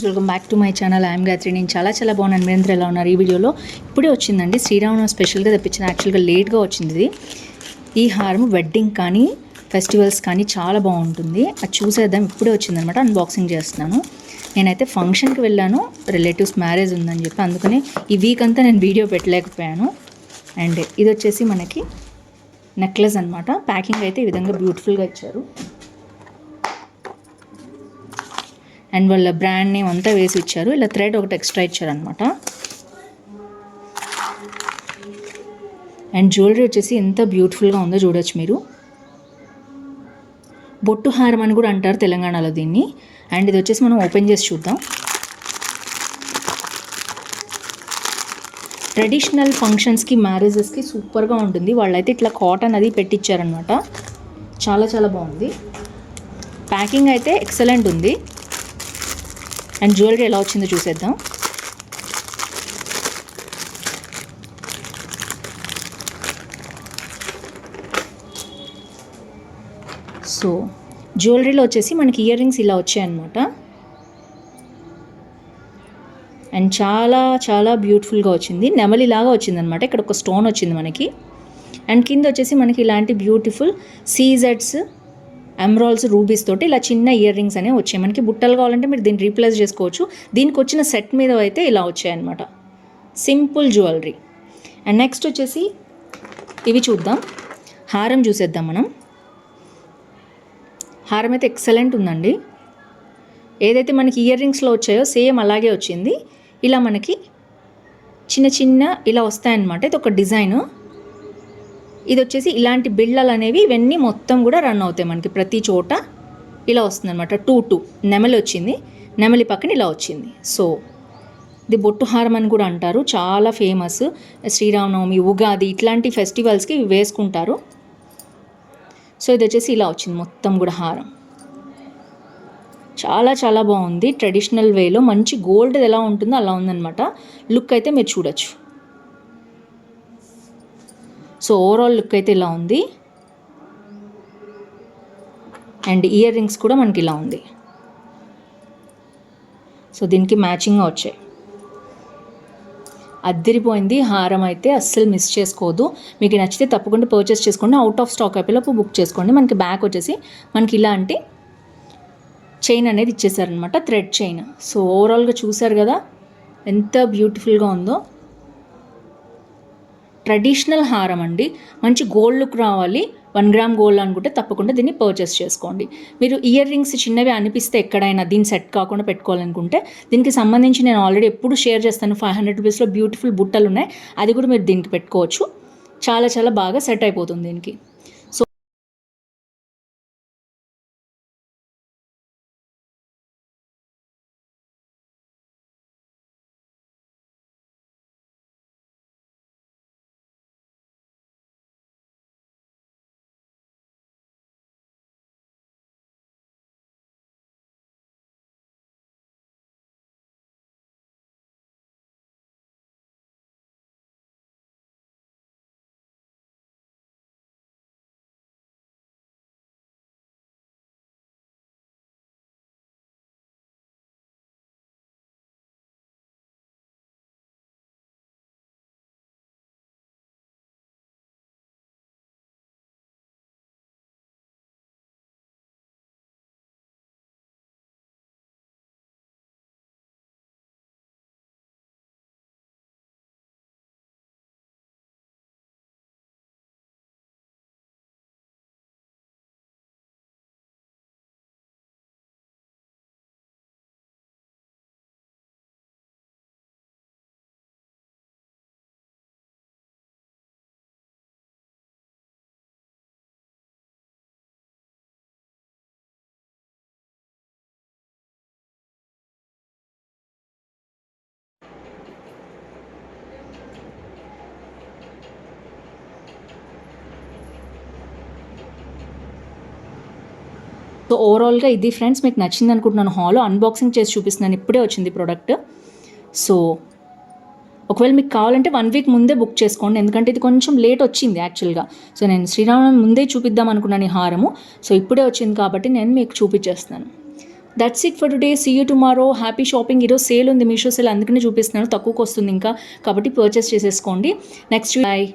Friends welcome back to my channel I'm Gayatri నేను చాలా చాలా బాగున్నాను. మీరందరూ ఎలా ఉన్నారు? ఈ వీడియోలో ఇప్పుడే వచ్చిందండి. శ్రీరామనవమి స్పెషల్గా తెప్పించిన యాక్చువల్గా లేట్గా వచ్చింది. ఇది ఈ హారం వెడ్డింగ్ కానీ ఫెస్టివల్స్ కానీ చాలా బాగుంటుంది. అది చూసేద్దాం. ఇప్పుడే వచ్చిందనమాట. అన్బాక్సింగ్ చేస్తున్నాను. నేనైతే ఫంక్షన్కి వెళ్ళాను. రిలేటివ్స్ మ్యారేజ్ ఉందని చెప్పి అందుకని ఈ వీక్ అంతా నేను వీడియో పెట్టలేకపోయాను. అండ్ ఇది వచ్చేసి మనకి నెక్లెస్ అనమాట ప్యాకింగ్ అయితే ఈ విధంగా బ్యూటిఫుల్గా ఇచ్చారు. అండ్ వాళ్ళ బ్రాండ్ నేమ్ అంతా వేసి ఇచ్చారు. ఇలా థ్రెడ్ ఒకటి ఎక్స్ట్రా ఇచ్చారనమాట అండ్ జ్యువెలరీ వచ్చేసి ఎంత బ్యూటిఫుల్గా ఉందో చూడొచ్చు మీరు. బొట్టు హారం అని కూడా అంటారు తెలంగాణలో దీన్ని. అండ్ ఇది వచ్చేసి మనం ఓపెన్ చేసి చూద్దాం. ట్రెడిషనల్ ఫంక్షన్స్కి మ్యారేజెస్కి సూపర్గా ఉంటుంది. వాళ్ళైతే ఇట్లా కాటన్ అది పెట్టించారనమాట చాలా చాలా బాగుంది. ప్యాకింగ్ అయితే ఎక్సలెంట్ ఉంది. అండ్ జ్యువెలరీ ఎలా వచ్చిందో చూసేద్దాం. సో జ్యువెలరీలో వచ్చేసి మనకి ఇయర్ రింగ్స్ ఇలా వచ్చాయన్నమాట. అండ్ చాలా చాలా బ్యూటిఫుల్గా వచ్చింది. నెమలిలాగా వచ్చిందనమాట ఇక్కడ ఒక స్టోన్ వచ్చింది మనకి. అండ్ కింద వచ్చేసి మనకి ఇలాంటి బ్యూటిఫుల్ సీజెడ్స్ ఎమ్రాల్స్ రూబీస్ తోటి ఇలా చిన్న ఇయర్ రింగ్స్ అనేవి వచ్చాయి. మనకి బుట్టలు కావాలంటే మీరు దీన్ని రీప్లేస్ చేసుకోవచ్చు. దీనికి వచ్చిన సెట్ మీద అయితే ఇలా వచ్చాయన్నమాట. సింపుల్ జ్యువెలరీ అండ్ నెక్స్ట్ వచ్చేసి ఇవి చూద్దాం. హారం చూసేద్దాం మనం. హారం అయితే ఎక్సలెంట్ ఉందండి. ఏదైతే మనకి ఇయర్ రింగ్స్లో వచ్చాయో సేమ్ అలాగే వచ్చింది. ఇలా మనకి చిన్న చిన్న ఇలా వస్తాయన్నమాట. ఇది ఒక డిజైన్ ఇది వచ్చేసి ఇలాంటి బిళ్ళలు అనేవి ఇవన్నీ మొత్తం కూడా రన్ అవుతాయి మనకి ప్రతి చోట. ఇలా వస్తుంది అనమాట టూ టూ. నెమలి వచ్చింది. నెమలి పక్కన ఇలా వచ్చింది. సో ఇది బొట్టు హారం అని కూడా అంటారు. చాలా ఫేమస్. శ్రీరామనవమి ఉగాది ఇట్లాంటి ఫెస్టివల్స్కి వేసుకుంటారు. సో ఇది వచ్చేసి ఇలా వచ్చింది మొత్తం కూడా హారం. చాలా చాలా బాగుంది. ట్రెడిషనల్ వేలో మంచి గోల్డ్ ఎలా ఉంటుందో అలా ఉందన్నమాట. లుక్ అయితే మీరు చూడొచ్చు. సో ఓవరాల్ లుక్ అయితే ఇలా ఉంది. అండ్ ఇయర్ రింగ్స్ కూడా మనకి ఇలా ఉంది. సో దీనికి మ్యాచింగ్గా వచ్చాయి. అద్దరిపోయింది. హారం అయితే అస్సలు మిస్ చేసుకోవద్దు మీకు నచ్చితే తప్పకుండా పర్చేస్ చేసుకోండి. అవుట్ ఆఫ్ స్టాక్ అయిపోయిలోపు బుక్ చేసుకోండి. మనకి బ్యాక్ వచ్చేసి మనకి ఇలాంటి చైన్ అనేది ఇచ్చేసారనమాట థ్రెడ్ చైన్ సో ఓవరాల్గా చూసారు కదా ఎంత బ్యూటిఫుల్గా ఉందో. ట్రెడిషనల్ హారం అండి. మంచి గోల్డ్ లుక్ రావాలి. వన్ గ్రామ్ గోల్డ్ అనుకుంటే తప్పకుండా దీన్ని పర్చేస్ చేసుకోండి. మీరు ఇయర్ రింగ్స్ చిన్నవి అనిపిస్తే ఎక్కడైనా దీన్ని సెట్ కాకుండా పెట్టుకోవాలనుకుంటే దీనికి సంబంధించి నేను ఆల్రెడీ ఎప్పుడు షేర్ చేస్తాను. ఫైవ్ హండ్రెడ్ రూపీస్లో బ్యూటిఫుల్ బుట్టలు ఉన్నాయి. అది కూడా మీరు దీనికి పెట్టుకోవచ్చు. చాలా చాలా బాగా సెట్ అయిపోతుంది దీనికి. సో ఓవరాల్గా ఇది ఫ్రెండ్స్ మీకు నచ్చింది అనుకుంటున్నాను. హాల్ అన్బాక్సింగ్ చేసి చూపిస్తున్నాను. ఇప్పుడే వచ్చింది ప్రోడక్ట్ సో ఒకవేళ మీకు కావాలంటే వన్ వీక్ ముందే బుక్ చేసుకోండి. ఎందుకంటే ఇది కొంచెం లేట్ వచ్చింది యాక్చువల్గా సో నేను శ్రీరామం ముందే చూపిద్దాం అనుకున్నాను ఈ హారము. సో ఇప్పుడే వచ్చింది కాబట్టి నేను మీకు చూపించేస్తాను that's it for today see you tomorrow happy shopping ఈరోజు సేల్ ఉంది. మీషో సేల్ అందుకనే చూపిస్తున్నాను. తక్కువకి వస్తుంది ఇంకా. కాబట్టి పర్చేస్ చేసేసుకోండి. Next bye